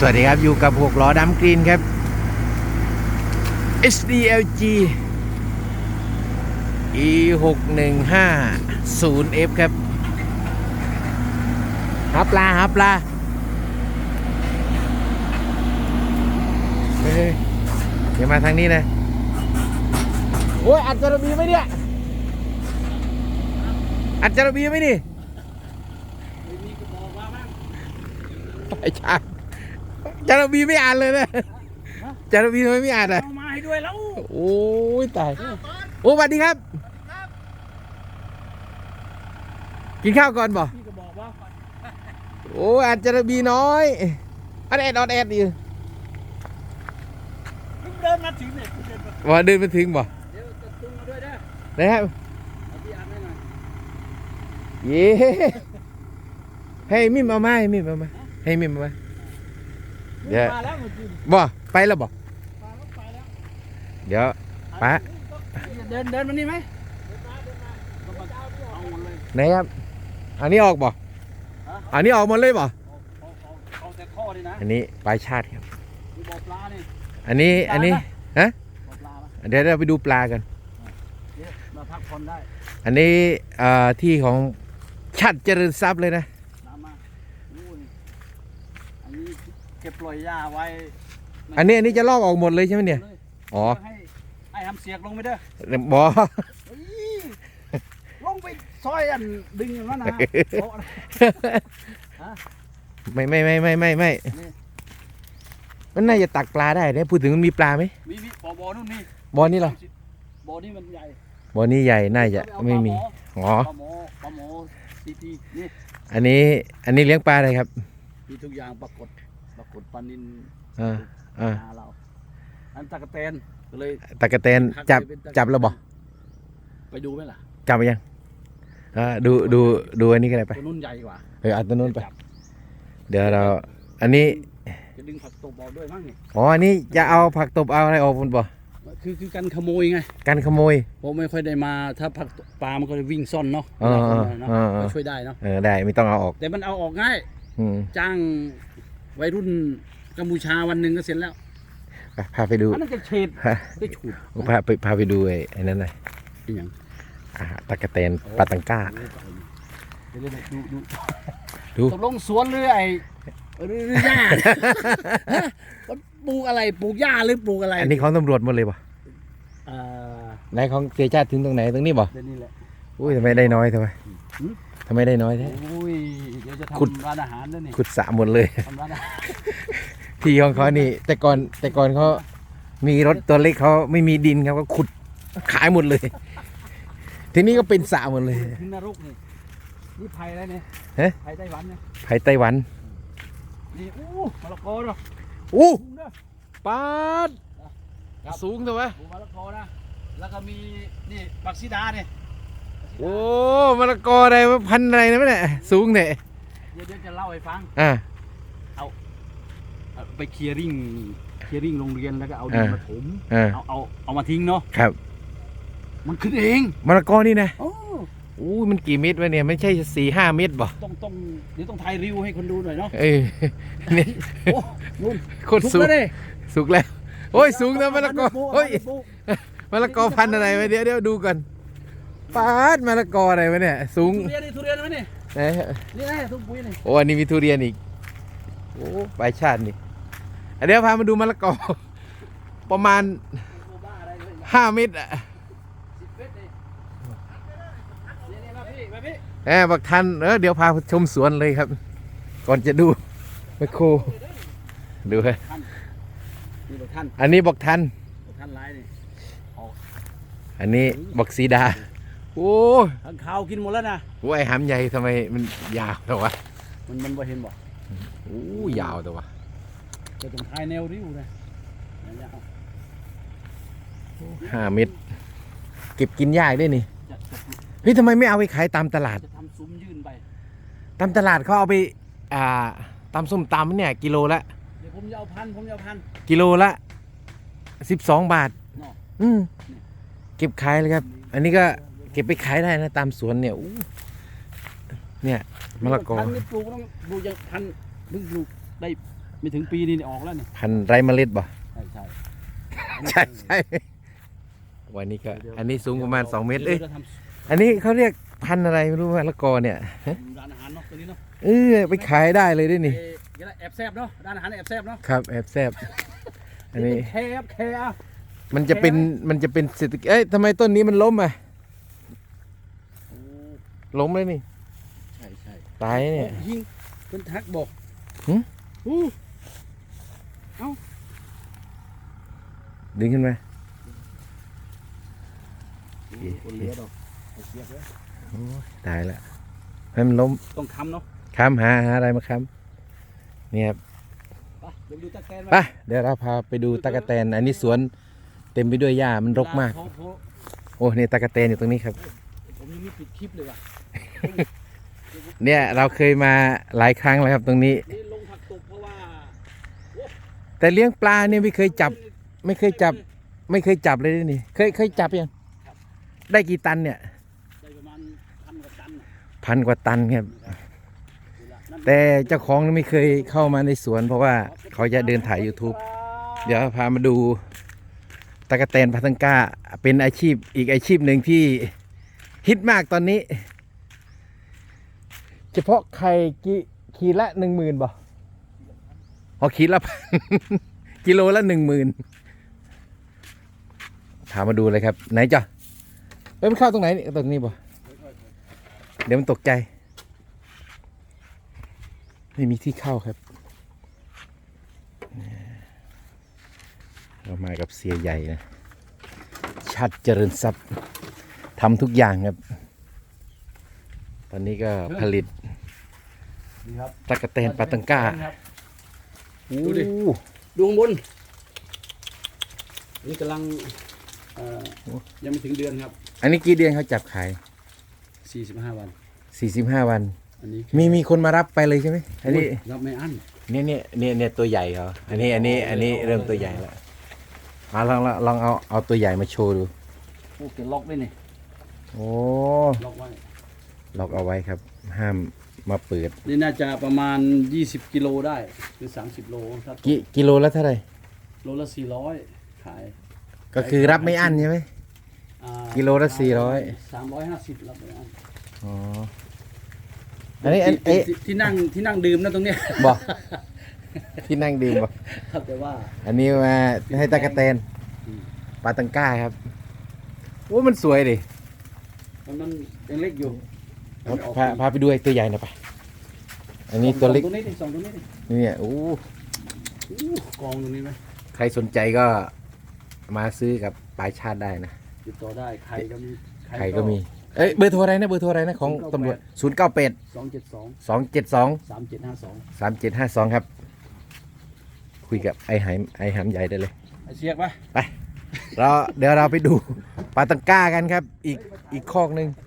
สวัสดีครับ อยู่กับหกล้อดำกรีนครับ SDLG E 6 1 5 0 F ครับหาปลาหาปลาเฮ้ยเดี๋ยวมาทางนี้นะ โอ้ย อัดจระบีไหมเนี่ย อัดจระบีไหมนี่ไอ้ชาจระบีไม่อ่านเลยนะจระบีทำไมไม่อ่านอะเอามาให้ด้วยแล้วโอ้ยตายโอ้สวัสดีครับ กินข้าวก่อนบ่พี่ก็บอกว่าโอ้ยอาจจะบีน้อยอันแอดออดแอดอยู่เพิ่งเดินมาถึงเนี่ยเพิ่งเดินมาว่าเดินมาถึงบ่เดี๋ยวจะตุ้งมาด้วยนะนะครับเอาพี่อ่านให้หน่อยเย้ให้มิมเอามาให้มิมเอามาให้มิมเอามา เดี๋ยวมาแล้วเมื่อกี้บ่ไปแล้วบ่มาแล้วไปแล้วเดี๋ยวป๊าเดินเดินมานี่ไหมเดินมาเดินมาเอาหมดเลยไหนครับอันนี้ออกบ่ฮะอันนี้ออกหมดเลยบ่เอาเอาเอาเอาแต่ข้อนี่นะอันนี้ปลายชาติครับมีบ่อปลานี่อันนี้อันนี้ฮะบ่อปลาปะเดี๋ยวเราไปดูปลากันเดี๋ยวมาพักผ่อนได้อันนี้เอ่อที่ของชัดเจริญทรัพย์เลยนะ น้ำมาอู้นี่อันนี้เก็บปล่อยหญ้าไว้ใอันนี้อันนี้จะลอกออกหมดเลยใช่ไหมเนี่ยลอ๋อ ให้ให้ทำเสียกลงไปเด้อบ่เฮ้ยลงไปซอยอันดึงอย่างนั้นนะโต๊ะนะไม่ไม่ไม่ไม่ไม่ไม่นี่มันน่าจะตักปลาได้เนี่ยพูดถึงมันมีปลาไหมมีมีบ่อบ่อนู่นนี่บ่อนี่เหรอบ่อนี่มันใหญ่บ่อนี่ใหญ่น่าจะเอาปไม่ลามีหอ๋อปลาหมอปลาหมอซีพีนี่อันนี้อันนี้เลี้ยงปลาอะไรครับมีทุกอย่างปรากฏ ปรากฏปลานินอ่าอ่านาเราอันตะกะแตนก็เลย ตะกะแตนจับจับแล้วบ่ไปดูไหมล่ะจับไปยังอ่าดูดูดูอันนี้กันเลยไปตัวนุ่นใหญ่กว่าเออเอาตัวนู้นไปจับเดี๋ยวเรา อันนี้จะดึงผักตบบอกด้วยมั้งนี่อ๋ออันนี้จะเอาผักตบเอาอะไรออกคุณบ่คือคือการขโมยไงการขโมยผมไม่ค่อยได้มาถ้าผักปลามันก็จะวิ่งซ่อนเนาะเออเวลาคนมาเนาะเออเออก็ช่วยได้เนาะเออได้ไม่ต้องเอาออก แต่มันเอาออกง่ายอืมจ้าง วัยรุ่นกัมพูชาวันหนึ่งก็เสร็จแล้วไปพาไปดูอันนั้นจะเฉดพาได้ฉูดพาไปพาไปดูไอ้ไอ้นั่นหน่อยอีหยังอ่าตะกะแตนปลาตังก้า เดี๋ยวๆดูดูดู ตกลงสวนหรือไอ้หรือหรือหญ้า ฮะมันปลูกอะไรปลูกหญ้าหรือปลูกอะไรอันนี้ของตำรวจหมดเลยป่ะอ่าไหนของเสียชาติถึงตรงไหนตรงนี้บ่เดี๋ยวนี้แหละ อุ้ยทำไมได้น้อยทำไมหืม ทำไมได้น้อยแท้โอ้ยเดี๋ยวจะขุด ทำร้านอาหารแล้วนี่ขุดสระหมดเลย ทำร้านอาหารที่ของเขานี่ แต่ก่อนแต่ก่อนเขามีรถตัวเล็กเขาไม่มีดินครับก็ขุดขายหมดเลย ทีนี้ก็เป็นสระหมดเลยถึงนรกนี่นี่ไผ่อะไรเนี่ยเอ๊ะ ไผ่ไต้หวันเนี่ยไผ่ไต้หวันนี่อู้มะละกอเนาะอู้สูงเด้อ ปาดครับ สูงเถอะวะปลูกมะละกอนะแล้วก็มีนี่บักซีดาเนี่ยโอ้ มะละกออะไรวะพันธุ์อะไรนะเนี่ยสูงเนี่ยเดี๋ยวเดี๋ยวจะเล่าให้ฟัง อ่าเอาไปเคลียร์ริ่งเคลียร์ริ่งโรงเรียนแล้วก็เอาดินอ่ามมาถมอ่าเอาเอาเอามาทิ้งเนาะครับ มันขึ้นเองมะละกอนี่นะโอ้อู้มันกี่เม็ดวะเนี่ยไม่ใช่สี่ห้าเม็ดบ่ต้องต้องเดี๋ยวต้องถ่ายรีวิวให้คนดูหน่อยเนาะเอ้ยนี่โอ้นุ่นโคตรสุกสูงแล้วดิสุกแล้วโอ้ยสูงนะมะละกอเาโอ้ยปลูกมะละกอพันธุ์อะไรวะเดี๋ยวเดี๋ยวดูก่อน ปาดมะละกออะไรวะเนี่ยสูงทุเรียนนี่ทุเรียนไหมนี่ไหนนี่ไงทุกปุ๋ยนี่โอ้อันนี้มีทุเรียนอีกโอ้ใบชาตินี่อะเดี๋ยวพามาดูมะละกอ ประมาณโอ้บ้าอะไรเลยห้าเม็ดอะสิบเมตรนี่นี่นี่มาพี่มาพี่แหมบักทันเออเดี๋ยวพาชมสวนเลยครับ ก่อนจะดูไมโครดูฮะนี่บอกท่านอันนี้บักทันบอกท่านร้ายนี่อันนี้บักสีดา โอ้ข้างขาวกินหมดแล้วนะโหไอหำใหญ่ทำไมมันยาวแต่วะมันมันบ่เห็นบ่โอ้ยาวแต่วะจะต้องถ่ายแนวริ้วนะยาวห้าเม็ดเก็บกินยากด้วยนี่จะจะเฮ้ยทำไมไม่เอาไปขายตามตลาดจะทำซุ้มยื่นไปตามตลาดเขาเอาไปอ่าตำส้มตำเนี่ยกิโลละเดี๋ยวผมจะเอาพันผมจะเอาพันกิโลละสิบสองบาทเนาะอืมเก็บขายเลยครับ อันนี้ก็เก็บไปขายได้นะตามสวนเนี่ยอู้เนี่ยมะละกอพันนี่ปลูกต้องปลูกอย่างพันเพิ่งปลูกได้ไม่ถึงปีนี่ออกแล้วนี่พันธุ์ไร้เมล็ดบ่ใช่ใช่ใช่ใช่วันนี้ก็อันนี้สูงประมาณ 2 เมตรเอ้ยดี๋วทอันนี้เขาเรียกพันธุ์อะไรไม่รู้มะละกอเนี่ยำร้านอาหารเนาะตัวนี้เนาะเออไปขายได้เลยด้วยนี่เอ้ยเดี๋ยวนะแอบแซบเนาะร้านอาหารแอบแซบเนาะครับแอบแซบอันนี้แคบแคบมันจะเป็นมันจะเป็นเศรษฐกิจเอ้ยทำไมต้นนี้มันล้มอะโอ้ ล้มเลยนี่ ใช่ใช่ตายเนี่ยโอ้ยิงเพิ่นทักบอกหึ อู้ดึงขึ้นมาคนเหลือดอกเอาเสียบเลยโอ้ยตายละให้มันล้มต้องค้ำเนาะค้ำหาหาอะไรมาค้ำเนี่ยครับไปเดี๋ยวดูตะแกรงไปเดี๋ยวเราพาไปดูตะกะแตน อันนี้สวนเต็มไปด้วยหญ้ามันรกมากเวลเขเขโอ้นี่ตะกะแตนอยู่ตรงนี้ครับ ผมยังไม่ปิดคลิปเลยว่ะ เนี่ยเราเคยมาหลายครั้งแล้วครับตรงนี้ นี่ลงผักตบเพราะว่าแต่เลี้ยงปลาเนี่ยไม่เคยจับ ไม่เคยจับ ไม่เคยจับเลยนี่ เคยเคยจับยังได้กี่ตันเนี่ยได้ประมาณพันกว่าตันน่ะพันกว่าตันครับ ดูละนั่นแต่เจ้าของไม่เคยเข้ามาในสวน เพราะว่าเขาจะเดินถ่าย YouTube เดี๋ยวพามาดูตะกะแตนพัทังก้า เป็นอาชีพอีกอาชีพหนึ่งที่ฮิตมากตอนนี้ เฉพาะไข่กิขีดละหนึ่งหมื่นบ่อ๋อขีดละพันกิโลละหนึ่งหมื่นพามาดูเลยครับ ไหนจ้ะเอ้ยมันเข้าตรงไหนนี่ตรงนี้บ่เดี๋ยวมันตกใจ ไม่มีที่เข้าครับ เรามากับเสียใหญ่นะชัดเจริญทรัพย์ทำทุกอย่างครับ ตอนนี้ก็ผลิต นี่ครับตะกะแตนปาตังก้าครับ โอ้ดูดิดูข้างบน นี่กำลังเอ่อยังไม่ถึงเดือนครับอันนี้กี่เดือนเขาจับขาย45วัน 45 วัน อันนี้มีมีคนมารับไปเลยใช่ไหมอันนี้โยรับไม่อั้นเนี่ยเนี่ยเนี่ยเนี่ยตัวใหญ่เขาอันนี้อันนี้อันนี้เริ่มตัวใหญ่แล้วเอาลองลองลองเอาเอาตัวใหญ่มาโชว์ดูโอ้เกล็อกด้วยนี่โอ้ล็อกไว้ล็อกเอาไว้ครับ ห้าม มาเปิดนี่น่าจะประมาณ 20 กิโลได้หรือ 30 โลครับกิกิโลละเท่าไหร่โลละ 400 ขายก็คือรับไม่อั้นใช่ไหม อ่ากิโลละ400 350รับไม่อั้นอ๋ออันนี้อันที่เอ๊ะที่ที่นั่งที่นั่งดื่มนะตรงเนี้ยบอกที่นั่งดื่มบอกครับแต่ว่า อันนี้มาให้ตะกะแตนอืม ปลาตังก้าครับโอ้มันสวยดิมันมันยังเล็กอยู่เอา พาพาไปดูไอ้ตัวใหญ่หน่อยไปอันนี้ตัวเล็กสองตัวนี้ดิสองตัวนี้ดินี่เนี่ยโอ้อู้กองตรงนี้ไหมใครสนใจก็มาซื้อกับปลายชาติได้นะติดต่อได้ใครก็มีใครก็มีเอ้ยเบอร์โทรอะไรนะเบอร์โทรอะไรนะของตำรวจศูนย์เก้าแปดสองเจ็ดสองสองเจ็ดสองสามเจ็ดห้าสองสามเจ็ดห้าสองครับ คุยกับไอ้หายไอ้หามใหญ่ได้เลย ไอเชียกปะ เราเดี๋ยวเราไปดูปลาตังก้ากันครับ อีกอีกคอกหนึ่งไ